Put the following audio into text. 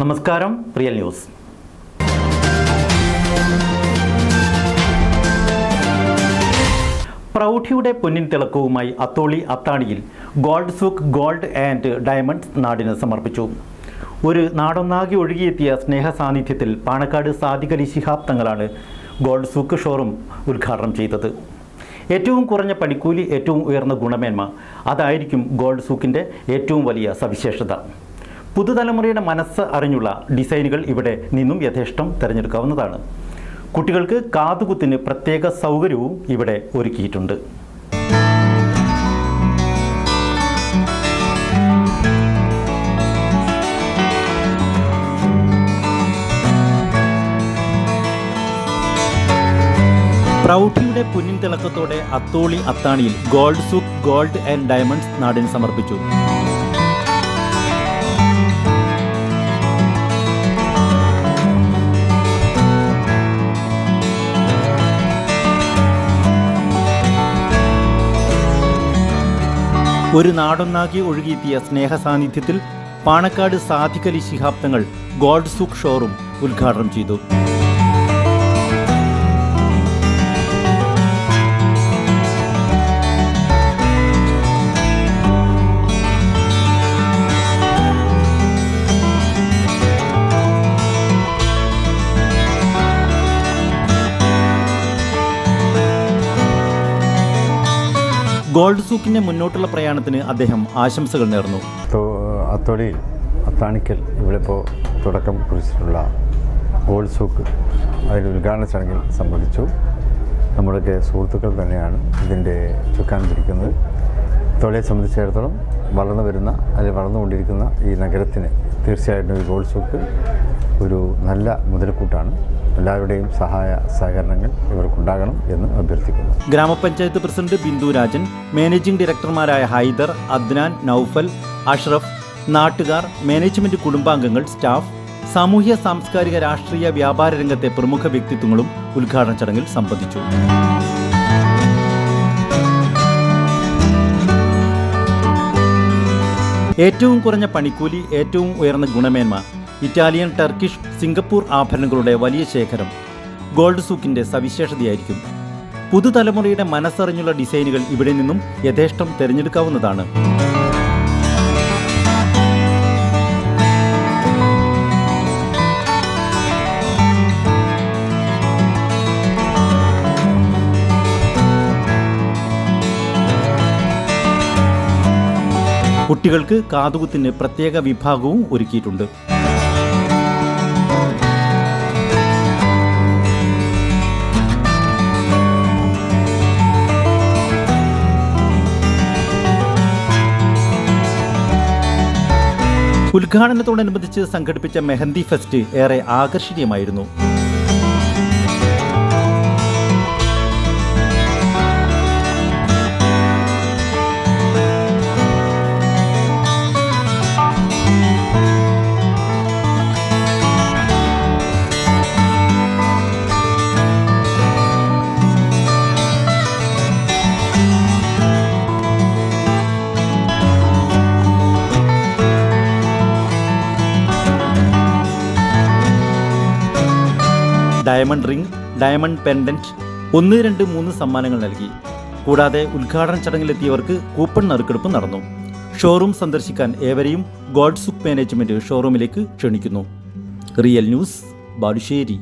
നമസ്കാരം real news. പ്രൗഢിയുടെ പൊന്നിൻ തിളക്കവുമായി Atholi അത്താണിയിൽ gold souk gold and diamonds നാടിന് സമർപ്പിച്ചു. ഒരു നാടൊന്നാകെ ഒഴുകിയെത്തിയ സ്നേഹ സാന്നിധ്യത്തിൽ പാണക്കാട് സാദിഖലി ശിഹാബ് തങ്ങളാണ് ഗോൾഡ് സൂക്ക് ഷോറൂം ഉദ്ഘാടനം ചെയ്തത്. ഏറ്റവും കുറഞ്ഞ പണിക്കൂലി ഏറ്റവും ഉയർന്ന ഗുണമേന്മ അതായിരിക്കും ഗോൾഡ് സൂക്കിന്റെ ഏറ്റവും വലിയ സവിശേഷത. പുതുതലമുറയുടെ മനസ്സ് അറിഞ്ഞുള്ള ഡിസൈനുകൾ ഇവിടെ നിന്നും യഥേഷ്ടം തിരഞ്ഞെടുക്കാവുന്നതാണ്. കുട്ടികൾക്ക് കാതുകുത്തിന് പ്രത്യേക സൗകര്യവും ഇവിടെ ഒരുക്കിയിട്ടുണ്ട്. പ്രൗഢിയുടെ പുന്നിൻ തിളക്കത്തോടെ Atholi അത്താണിയിൽ gold souk gold and diamonds നാടിന് സമർപ്പിച്ചു. ഒരു നാടൊന്നാകെ ഒഴുകിയെത്തിയ സ്നേഹ സാന്നിധ്യത്തിൽ പാണക്കാട് സാധികലി ശിഹാബ്ദങ്ങൾ ഗോൾഡ് സൂക്ക് ഷോറും ഉദ്ഘാടനം ചെയ്തു. ഗോൾഡ് സൂക്കിന്റെ മുന്നോട്ടുള്ള പ്രയാണത്തിന് അദ്ദേഹം ആശംസകൾ നേർന്നു. അത്തോളിയിൽ അത്താണിക്കൽ ഇവിടെ ഇപ്പോൾ തുടക്കം കുറിച്ചിട്ടുള്ള ഗോൾഡ് സൂക്ക് അതിന്റെ ഉദ്ഘാടന ചടങ്ങിൽ സംബന്ധിച്ചു. നമ്മുടെയൊക്കെ സുഹൃത്തുക്കൾ തന്നെയാണ് ഇതിന്റെ ചുക്കാൻ പിടിക്കുന്നത്. തൊഴിലെ സംബന്ധിച്ചിടത്തോളം വളർന്നു വരുന്ന അല്ലെങ്കിൽ വളർന്നുകൊണ്ടിരിക്കുന്ന ഈ നഗരത്തിന് തീർച്ചയായിട്ടും ഈ ഗോൾഡ് സൂക്ക് ഒരു നല്ല മുതൽക്കൂട്ടാണ്. എല്ലാവരുടെയും സഹായ സഹകരണങ്ങൾ ഇവർക്കുണ്ടാകണം എന്ന് അഭ്യർത്ഥിക്കുന്നു. ഗ്രാമപഞ്ചായത്ത് പ്രസിഡന്റ് ബിന്ദു രാജൻ മാനേജിംഗ് ഡയറക്ടർമാരായ ഹൈദർ അദ്നാൻ നൌഫൽ അഷ്റഫ് നാട്ടുകാർ മാനേജ്മെന്റ് കുടുംബാംഗങ്ങൾ സ്റ്റാഫ് സാമൂഹ്യ സാംസ്കാരിക രാഷ്ട്രീയ വ്യാപാര രംഗത്തെ പ്രമുഖ വ്യക്തിത്വങ്ങളും ഉദ്ഘാടന ചടങ്ങിൽ സംബന്ധിച്ചു. ഏറ്റവും കുറഞ്ഞ പണിക്കൂലി ഏറ്റവും ഉയർന്ന ഗുണമേന്മ ഇറ്റാലിയൻ ടർക്കിഷ് സിംഗപ്പൂർ ആഭരണങ്ങളുടെ വലിയ ശേഖരം. ഗോൾഡ് സൂക്കിന്റെ സവിശേഷതയായിരിക്കും. പുതുതലമുറയുടെ മനസ്സറിഞ്ഞുള്ള ഡിസൈനുകൾ ഇവിടെ നിന്നും യഥേഷ്ടം തിരഞ്ഞെടുക്കാവുന്നതാണ്. കുട്ടികൾക്ക് കാതുകുത്തിന് പ്രത്യേക വിഭാഗവും ഒരുക്കിയിട്ടുണ്ട്. ഉദ്ഘാടനത്തോടനുബന്ധിച്ച് സംഘടിപ്പിച്ച മെഹന്തി ഫെസ്റ്റ് ഏറെ ആകർഷണീയമായിരുന്നു ഡയമണ്ട് റിംഗ് ഡയമണ്ട് പെൻഡന്റ് ഒന്ന് രണ്ട് മൂന്ന് സമ്മാനങ്ങൾ നൽകി. കൂടാതെ ഉദ്ഘാടന ചടങ്ങിലെത്തിയവർക്ക് കൂപ്പൺ നറുക്കെടുപ്പ് നടന്നു. ഷോറൂം സന്ദർശിക്കാൻ ഏവരെയും ഗോഡ്സുക്ക് മാനേജ്മെന്റ് ഷോറൂമിലേക്ക് ക്ഷണിക്കുന്നു. Real news Balussery.